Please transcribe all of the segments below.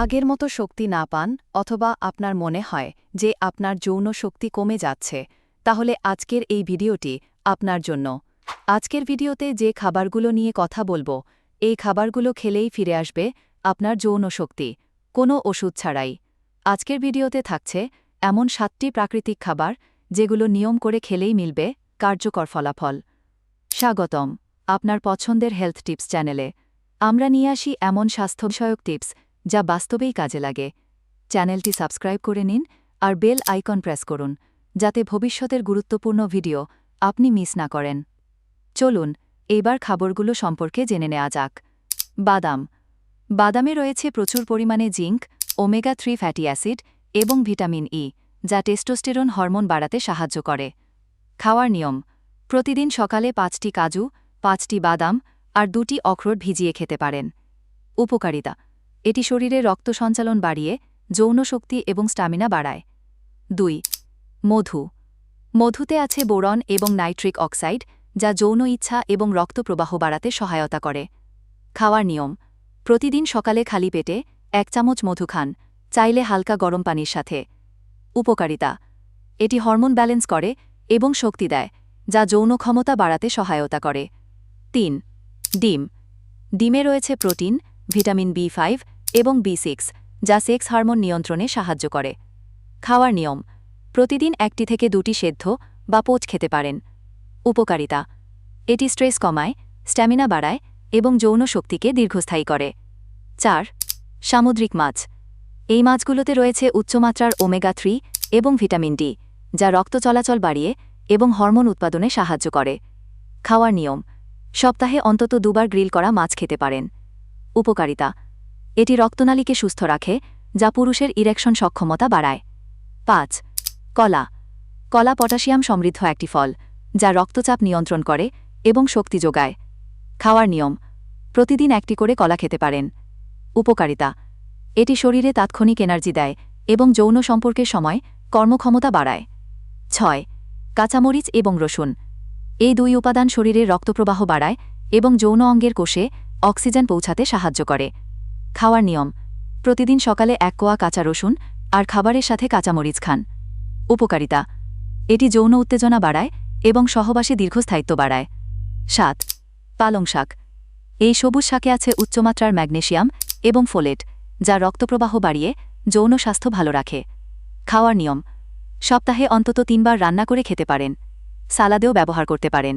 আগের মতো শক্তি না পান, অথবা আপনার মনে হয় যে আপনার যৌন শক্তি কমে যাচ্ছে, তাহলে আজকের এই ভিডিওটি আপনার জন্য। আজকের ভিডিওতে যে খাবারগুলো নিয়ে কথা বলব, এই খাবারগুলো খেলেই ফিরে আসবে আপনার যৌন শক্তি, কোনো ওষুধ ছাড়াই। আজকের ভিডিওতে থাকছে এমন সাতটি প্রাকৃতিক খাবার যেগুলো নিয়ম করে খেলেই মিলবে কার্যকর ফলাফল। স্বাগতম, আপনার পছন্দের হেলথ টিপস চ্যানেলে। আমরা নিয়ে আসি এমন স্বাস্থ্য বিষয়ক টিপস যা বাস্তবেই কাজে লাগে। চ্যানেলটি সাবস্ক্রাইব করে নিন আর বেল আইকন প্রেস করুন, যাতে ভবিষ্যতের গুরুত্বপূর্ণ ভিডিও আপনি মিস না করেন। চলুন এইবার খাবারগুলো সম্পর্কে জেনে নেওয়া যাক। বাদাম। বাদামে রয়েছে প্রচুর পরিমাণে zinc, omega three fatty acid এবং ভিটামিন ই, যা টেস্টোস্টেরন হরমোন বাড়াতে সাহায্য করে। খাওয়ার নিয়ম। প্রতিদিন সকালে পাঁচটি কাজু, পাঁচটি বাদাম আর দুটি অখরোট ভিজিয়ে খেতে পারেন। উপকারিতা। এটি শরীরে রক্ত সঞ্চালন বাড়িয়ে, যৌন শক্তি এবং স্টামিনা বাড়ায়। দুই, মধু। মধুতে আছে বোরন এবং নাইট্রিক অক্সাইড, যা যৌন ইচ্ছা এবং রক্ত প্রবাহ বাড়াতে সহায়তা করে। খাওয়ার নিয়ম। প্রতিদিন সকালে খালি পেটে এক চামচ মধু খান, চাইলে হালকা গরম পানির সাথে। উপকারিতা। এটি হরমোন ব্যালেন্স করে এবং শক্তি দেয়, যা যৌন ক্ষমতা বাড়াতে সহায়তা করে। তিন, ডিম। ডিমে রয়েছে প্রোটিন, ভিটামিন বি ফাইভ এবং বি সিক্স, যা সেক্স হারমোন নিয়ন্ত্রণে সাহায্য করে। খাওয়ার নিয়ম, প্রতিদিন একটি থেকে দুটি সেদ্ধ বা পোচ খেতে পারেন। উপকারিতা, এটি স্ট্রেস কমায়, স্ট্যামিনা বাড়ায় এবং যৌন শক্তিকে দীর্ঘস্থায়ী করে। চার, সামুদ্রিক মাছ, এই মাছগুলোতে রয়েছে উচ্চমাত্রার ওমেগা থ্রি এবং ভিটামিন ডি, যা রক্ত চলাচল বাড়িয়ে এবং হরমোন উৎপাদনে সাহায্য করে। খাওয়ার নিয়ম, সপ্তাহে অন্তত দুবার গ্রিল করা মাছ খেতে পারেন। উপকারিতা এটি রক্তনালীকে সুস্থ রাখে, যা পুরুষের ইরেকশন সক্ষমতা বাড়ায়। পাঁচ, কলা। কলা পটাশিয়াম সমৃদ্ধ একটি ফল, যা রক্তচাপ নিয়ন্ত্রণ করে এবং শক্তি যোগায়। খাওয়ার নিয়ম, প্রতিদিন একটি করে কলা খেতে পারেন। উপকারিতা, এটি শরীরে তাৎক্ষণিক এনার্জি দেয় এবং যৌন সম্পর্কের সময় কর্মক্ষমতা বাড়ায়। ছয়, কাঁচামরিচ এবং রসুন। এই দুই উপাদান শরীরের রক্তপ্রবাহ বাড়ায় এবং যৌন অঙ্গের কোষে অক্সিজেন পৌঁছাতে সাহায্য করে। খাওয়ার নিয়ম। প্রতিদিন সকালে এক কোয়া কাঁচা রসুন আর খাবারের সাথে কাঁচামরিচ খান। উপকারিতা, এটি যৌন উত্তেজনা বাড়ায় এবং সহবাসে দীর্ঘস্থায়িত্ব বাড়ায়। সাত, পালং শাক। এই সবুজ শাকে আছে উচ্চমাত্রার ম্যাগনেশিয়াম এবং ফোলেট, যা রক্তপ্রবাহ বাড়িয়ে যৌন স্বাস্থ্য ভালো রাখে। খাওয়ার নিয়ম, সপ্তাহে অন্তত তিনবার রান্না করে খেতে পারেন, সালাদেও ব্যবহার করতে পারেন।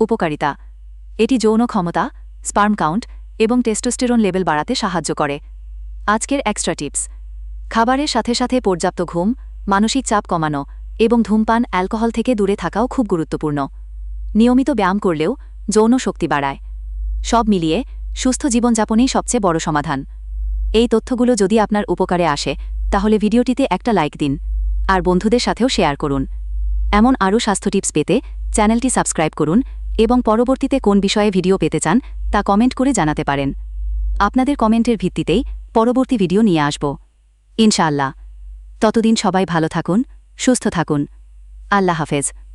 উপকারিতা, এটি যৌন ক্ষমতা, স্পার্ম কাউন্ট এবং টেস্টোস্টেরন লেভেল বাড়াতে সাহায্য করে। আজকের এক্সট্রা টিপস। খাবারের সাথে সাথে পর্যাপ্ত ঘুম, মানসিক চাপ কমানো এবং ধূমপান অ্যালকোহল থেকে দূরে থাকাও খুব গুরুত্বপূর্ণ। নিয়মিত ব্যায়াম করলেও যৌন শক্তি বাড়ায়। সব মিলিয়ে সুস্থ জীবনযাপনেই সবচেয়ে বড় সমাধান। এই তথ্যগুলো যদি আপনার উপকারে আসে, তাহলে ভিডিওটিতে একটা লাইক দিন আর বন্ধুদের সাথেও শেয়ার করুন। এমন আরও স্বাস্থ্য টিপস পেতে চ্যানেলটি সাবস্ক্রাইব করুন এবং পরবর্তীতে কোন বিষয়ে ভিডিও পেতে চান, তা কমেন্ট করে জানাতে পারেন। আপনাদের কমেন্টের ভিত্তিতেই পরবর্তী ভিডিও নিয়ে আসব। ইনশাআল্লাহ। ততদিন সবাই ভালো থাকুন, সুস্থ থাকুন। আল্লাহ হাফেজ।